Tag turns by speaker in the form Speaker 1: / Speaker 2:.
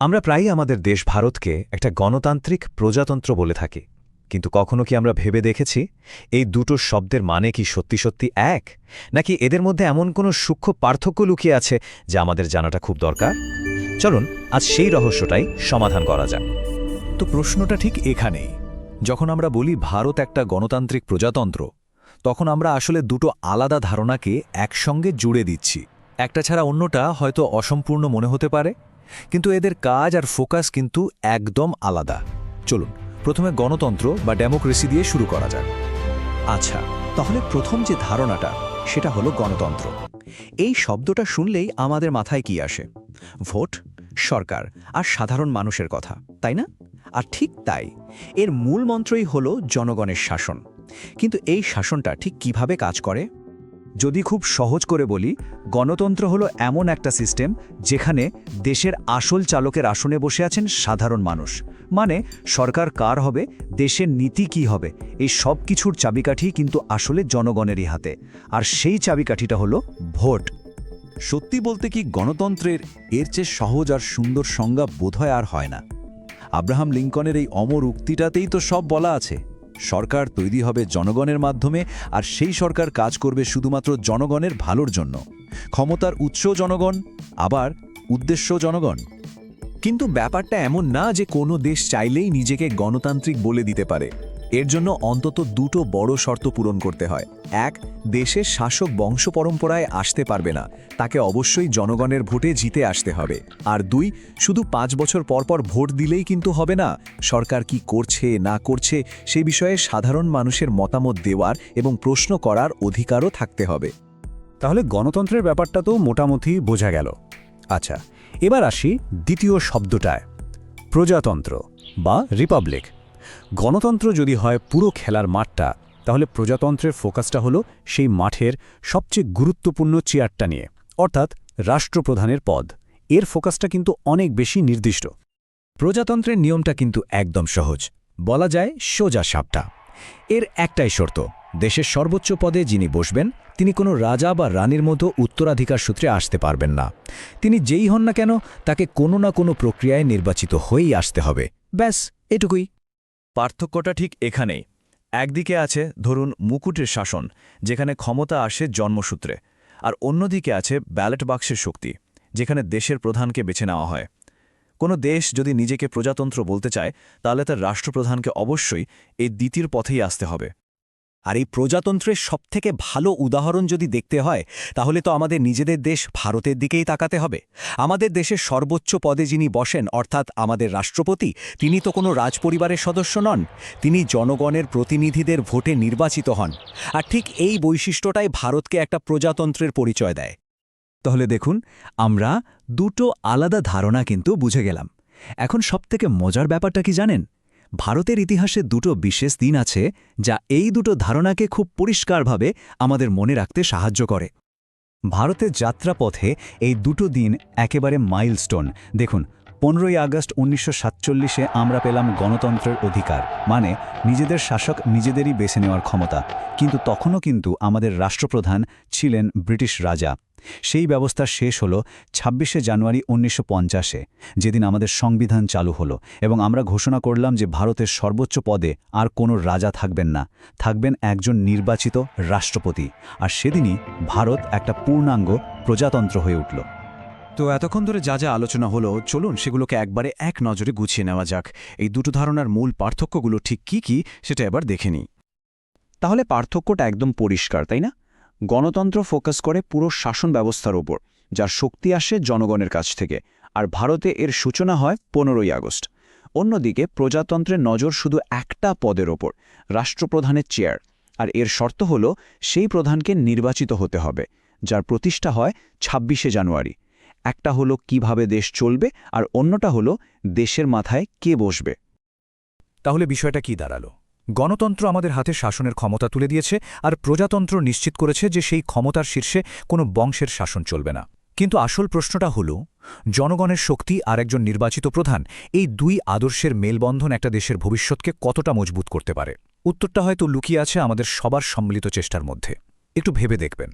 Speaker 1: আমরা প্রায়ই আমাদের দেশ ভারতকে একটা গণতান্ত্রিক প্রজাতন্ত্র বলে থাকি। কিন্তু কখনো কি আমরা ভেবে দেখেছি এই দুটো শব্দের মানে কি সত্যি সত্যি এক? নাকি এদের মধ্যে এমন কোনো সূক্ষ্ম পার্থক্য লুকিয়ে আছে যা আমাদের জানাটা খুব দরকার? চলুন, আজ সেই রহস্যটাই সমাধান করা যাক।
Speaker 2: তো প্রশ্নটা ঠিক এখানেই। যখন আমরা বলি ভারত একটা গণতান্ত্রিক প্রজাতন্ত্র, তখন আমরা আসলে দুটো আলাদা ধারণাকে একসঙ্গে জুড়ে দিচ্ছি। একটা ছাড়া অন্যটা হয়তো অসম্পূর্ণ মনে হতে পারে কিন্তু এদের কাজ আর ফোকাস কিন্তু একদম আলাদা। চলুন, প্রথমে গণতন্ত্র বা ডেমোক্রেসি দিয়ে শুরু করা যাক।
Speaker 3: আচ্ছা তাহলে প্রথম যে ধারণাটা, সেটা হলো গণতন্ত্র। এই শব্দটা শুনলেই আমাদের মাথায় কি আসে? ভোট, সরকার আর সাধারণ মানুষের কথা, তাই না? আর ঠিক তাই, এর মূল মন্ত্রই হলো জনগণের শাসন। কিন্তু এই শাসনটা ঠিক কীভাবে কাজ করে?
Speaker 4: যদি খুব সহজ করে বলি, গণতন্ত্র হলো এমন একটা সিস্টেম যেখানে দেশের আসল চালকের আসনে বসে আছেন সাধারণ মানুষ। মানে সরকার কার হবে, দেশের নীতি কি হবে, এই সব কিছুর চাবিকাঠি কিন্তু আসলে জনগণেরই হাতে। আর সেই চাবিকাঠিটা হলো ভোট।
Speaker 2: সত্যি বলতে কি গণতন্ত্রের এর চেয়ে সহজ আর সুন্দর সংজ্ঞা বোধহয় আর হয় না। আব্রাহাম লিঙ্কনের এই অমর উক্তিটাতেই তো সব বলা আছে। সরকার তৈরি হবে জনগণের মাধ্যমে আর সেই সরকার কাজ করবে শুধুমাত্র জনগণের ভালোর জন্য। ক্ষমতার উৎস জনগণ, আবার উদ্দেশ্য জনগণ।
Speaker 3: কিন্তু ব্যাপারটা এমন না যে কোনো দেশ চাইলেই নিজেকে গণতান্ত্রিক বলে দিতে পারে। এর জন্য অন্তত দুটো বড় শর্ত পূরণ করতে হয়। এক, দেশের শাসক বংশ পরম্পরায় আসতে পারবে না। তাকে অবশ্যই জনগণের ভোটে জিতে আসতে হবে। আর দুই, শুধু পাঁচ বছর পর পর ভোট দিলেই কিন্তু হবে না। সরকার কি করছে, না করছে, সে বিষয়ে সাধারণ মানুষের মতামত দেওয়ার এবং প্রশ্ন করার অধিকারও থাকতে হবে।
Speaker 4: তাহলে গণতন্ত্রের ব্যাপারটা তো মোটামুটি বোঝা গেল। আচ্ছা এবার আসি দ্বিতীয় শব্দটায়। প্রজাতন্ত্র বা রিপাবলিক। গণতন্ত্র যদি হয় পুরো খেলার মাঠটা, তাহলে প্রজাতন্ত্রের ফোকাসটা হলো সেই মাঠের সবচেয়ে গুরুত্বপূর্ণ চেয়ারটা নিয়ে, অর্থাৎ রাষ্ট্রপ্রধানের পদ। এর ফোকাসটা কিন্তু অনেক বেশি নির্দিষ্ট।
Speaker 3: প্রজাতন্ত্রের নিয়মটা কিন্তু একদম সহজ। বলা যায় সোজা সাপটা। এর একটাই শর্ত, দেশের সর্বোচ্চ পদে যিনি বসবেন, তিনি কোনো রাজা বা রানীর মতো উত্তরাধিকার সূত্রে আসতে পারবেন না। তিনি যেই হন না কেন, তাকে কোনো না কোনো প্রক্রিয়ায় নির্বাচিত হয়েই আসতে হবে। ব্যাস, এটুকুই।
Speaker 2: পার্থক্যটা ঠিক এখানেই। একদিকে আছে, ধরুন, মুকুটের শাসন, যেখানে ক্ষমতা আসে জন্মসূত্রে, আর অন্যদিকে আছে ব্যালট বাক্সের শক্তি, যেখানে দেশের প্রধানকে বেছে নেওয়া হয়। কোনো দেশ যদি নিজেকে প্রজাতন্ত্র বলতে চায়, তাহলে তার রাষ্ট্রপ্রধানকে অবশ্যই এই দ্বিতীয় পথেই আসতে হবে।
Speaker 3: আর এই প্রজাতন্ত্রের সবথেকে ভালো উদাহরণ যদি দেখতে হয়, তাহলে তো আমাদের নিজেদের দেশ ভারতের দিকেই তাকাতে হবে। আমাদের দেশের সর্বোচ্চ পদে যিনি বসেন, অর্থাৎ আমাদের রাষ্ট্রপতি, তিনি তো কোনো রাজপরিবারের সদস্য নন, তিনি জনগণের প্রতিনিধিদের ভোটে নির্বাচিত হন। আর ঠিক এই বৈশিষ্ট্যটাই ভারতকে একটা প্রজাতন্ত্রের পরিচয় দেয়। তাহলে দেখুন, আমরা দুটো আলাদা ধারণা কিন্তু বুঝে গেলাম। এখন সবথেকে মজার ব্যাপারটা কি জানেন? ভারতের ইতিহাসে দুটো বিশেষ দিন আছে, যা এই দুটো ধারণাকে খুব পরিষ্কারভাবে আমাদের মনে রাখতে সাহায্য করে। ভারতের যাত্রাপথে এই দুটো দিন একেবারে মাইলস্টোন। দেখুন পনেরোই আগস্ট উনিশশো সাতচল্লিশে আমরা পেলাম গণতন্ত্রের অধিকার মানে নিজেদের শাসক নিজেদেরই বেছে নেওয়ার ক্ষমতা। কিন্তু তখনও কিন্তু আমাদের রাষ্ট্রপ্রধান ছিলেন ব্রিটিশ রাজা। সেই ব্যবস্থা শেষ হল ছাব্বিশে জানুয়ারি উনিশশো পঞ্চাশে, যেদিন আমাদের সংবিধান চালু হলো এবং আমরা ঘোষণা করলাম যে ভারতের সর্বোচ্চ পদে আর কোনো রাজা থাকবেন না। থাকবেন একজন নির্বাচিত রাষ্ট্রপতি। আর সেদিনই ভারত একটা পূর্ণাঙ্গ প্রজাতন্ত্র হয়ে উঠল।
Speaker 5: তো এতক্ষণ ধরে যা যা আলোচনা হলো, চলুন সেগুলোকে একবারে এক নজরে গুছিয়ে নেওয়া যাক। এই দুটো ধারণার মূল পার্থক্যগুলো ঠিক কি কি, সেটা এবার দেখে নিই।
Speaker 3: তাহলে পার্থক্যটা একদম পরিষ্কার, তাই না? গণতন্ত্র ফোকাস করে পুরো শাসন ব্যবস্থার ওপর, যার শক্তি আসে জনগণের কাছ থেকে, আর ভারতে এর সূচনা হয় পনেরোই আগস্ট। অন্যদিকে প্রজাতন্ত্রের নজর শুধু একটা পদের ওপর, রাষ্ট্রপ্রধানের চেয়ার, আর এর শর্ত হল সেই প্রধানকে নির্বাচিত হতে হবে, যার প্রতিষ্ঠা হয় ছাব্বিশে জানুয়ারি। একটা হলো কীভাবে দেশ চলবে আর অন্যটা হলো দেশের মাথায় কে বসবে।
Speaker 2: তাহলে বিষয়টা কি দাঁড়াল? গণতন্ত্র আমাদের হাতে শাসনের ক্ষমতা তুলে দিয়েছে আর প্রজাতন্ত্র নিশ্চিত করেছে যে সেই ক্ষমতার শীর্ষে কোনো বংশের শাসন চলবে না। কিন্তু আসল প্রশ্নটা হল, জনগণের শক্তি আর একজন নির্বাচিত প্রধান এই দুই আদর্শের মেলবন্ধন একটা দেশের ভবিষ্যৎকে কতটা মজবুত করতে পারে? উত্তরটা হয়তো লুকিয়ে আছে আমাদের সবার সম্মিলিত চেষ্টার মধ্যে। একটু ভেবে দেখবেন।